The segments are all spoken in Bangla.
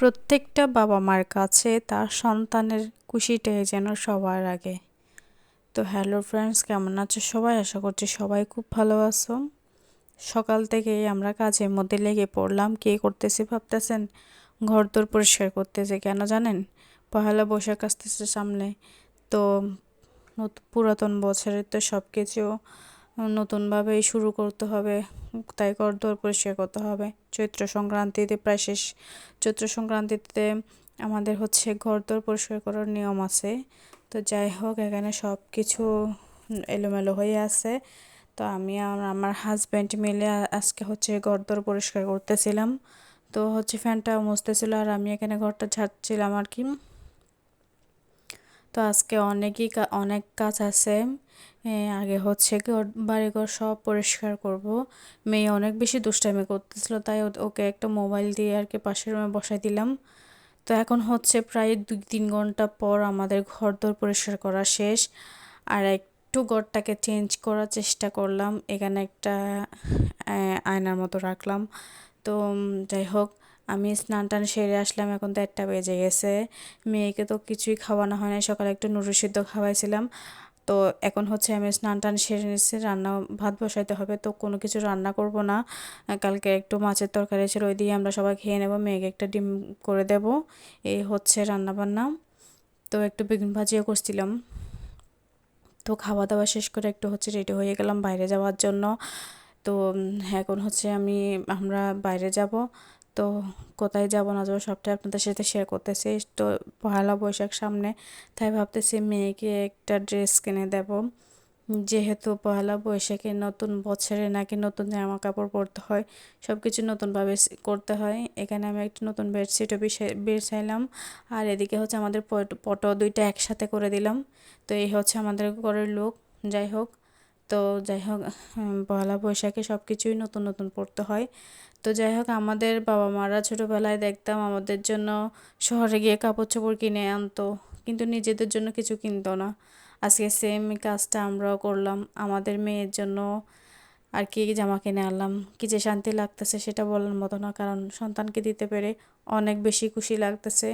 প্রত্যেকটা বাবা মার কাছে তার সন্তানের খুশিটাই যেন সবার আগে। তো হ্যালো ফ্রেন্ডস কেমন আছো সবাই? আশা করছি সবাই খুব ভালো আছো। সকাল থেকেই আমরা কাজের মধ্যে লেগে পড়লাম। কে করতেছি ভাবতেছেন? ঘর তোর পরিষ্কার করতেছে কেন জানেন? পহেলা বৈশাখ আসতেছে সামনে। তো পুরাতন বছরের তো সব কিছু নতুনভাবেই শুরু করতে হবে। তাই ঘর দোর পরিষ্কার করতে হবে। চৈত্র সংক্রান্তিতে প্রায় শেষ। চৈত্র সংক্রান্তিতে আমাদের হচ্ছে ঘর দোর পরিষ্কার করার নিয়ম আছে। তো যাই হোক, এখানে সব কিছু এলোমেলো হয়ে আছে। তো আমি আর আমার হাজব্যান্ড মিলে আজকে হচ্ছে ঘর দোর পরিষ্কার করতেছিলাম। তো হচ্ছে ফ্যানটা মুছতেছিল আর আমি এখানে ঘরটা ঝাড়ছিলাম আর কি। তো আজকে অনেকই অনেক কাজ আছে। আগে হচ্ছে ঘর বাড়িঘর সব পরিষ্কার করব। মেয়ে অনেক বেশি দুষ্টামি করতেছিল, তাই ওকে একটা মোবাইল দিয়ে আর কি পাশের রুমে বসাই দিলাম। তো এখন হচ্ছে প্রায় দুই, তিন ঘণ্টা পর আমাদের ঘর দর পরিষ্কার করা শেষ। আর একটু ঘরটাকে চেঞ্জ করার চেষ্টা করলাম, এখানে একটা আয়নার মতো রাখলাম। তো যাই হোক আমি স্নান টান সেরে আসলাম, এখন তো একটা বেজে গেছে। মেয়েকে তো কিছুই খাওয়ানো হয় না সকালে একটু নুডল সিদ্ধ খাওয়াইছিলাম। তো এখন হচ্ছে আমি স্নান টান সেরে নিচ্ছি রান্না ভাত বসাইতে হবে, তো কোনো কিছু রান্না করব না। কালকে একটু মাছের তরকারি ছিল, ওই দিয়ে আমরা সবাই খেয়ে নেব, মেয়েকে একটা ডিম করে দেব। এই হচ্ছে রান্না বান্না তো একটু বেগুন ভাজিও করছিলাম। তো খাওয়া দাওয়া শেষ করে একটু হচ্ছে রেডি হয়ে গেলাম বাইরে যাওয়ার জন্য। তো এখন হচ্ছে আমি, আমরা বাইরে যাব। তো কোথায় যাব না যাব সবটাই আপনাদের সাথে শেয়ার করতেছি। তো পয়লা বৈশাখ সামনে, তাই ভাবতেছি মেয়েকে একটা ড্রেস কিনে দেব। যেহেতু পয়লা বৈশাখে নতুন বছরে নাকি নতুন জামা কাপড় পরতে হয় সব কিছু নতুনভাবে করতে হয়। এখানে আমি একটা নতুন বেডশিটও চাইলাম আর এদিকে হচ্ছে আমাদের পটো দুইটা একসাথে করে দিলাম। তো এই হচ্ছে আমাদের ঘরের লোক যাই হোক তো যাই হোক পয়লা বৈশাখে সব কিছুই নতুন নতুন পড়তে হয়। তো যাই হোক, আমাদের বাবা মারা ছোটোবেলায় দেখতাম আমাদের জন্য শহরে গিয়ে কাপড় চোপড় কিনে আনতো, কিন্তু নিজেদের জন্য কিছু কিনতো না। আজকে সেম কাজটা আমরাও করলাম। আমাদের মেয়ের জন্য আর কি জামা কিনে আনলাম। কি যে শান্তি লাগতেছে সেটা বলার মতো না, কারণ সন্তানকে দিতে পেরে অনেক বেশি খুশি লাগতেছে।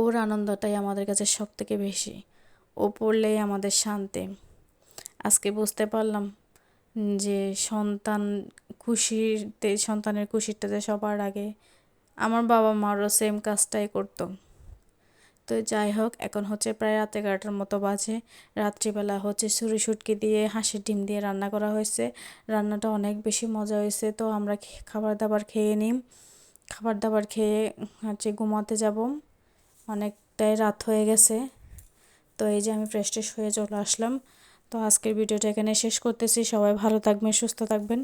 ওর আনন্দটাই আমাদের কাছে সব থেকে বেশি। ও পড়লেই আমাদের শান্তি। আজকে বুঝতে পারলাম যে সন্তান খুশিতে, সন্তানের খুশিটাতে সবার আগে আমার বাবা মারও সেম কাজটাই করতো। তো যাই হোক, এখন হচ্ছে প্রায় রাত এগারোটার মতো বাজে। রাত্রিবেলা হচ্ছে সুরি সুটকি দিয়ে, হাঁসের ডিম দিয়ে রান্না করা হয়েছে। রান্নাটা অনেক বেশি মজা হয়েছে, তো আমরা খাবার দাবার খেয়ে নিই। খাবার দাবার খেয়ে হচ্ছে ঘুমাতে যাব। অনেকটাই রাত হয়ে গেছে। তো এই যে আমি ফ্রেশ ট্রেশ হয়ে চলে আসলাম। তো আজকের ভিডিওটা এখানে শেষ করতেছি। সবাই ভালো থাকবেন সুস্থ থাকবেন।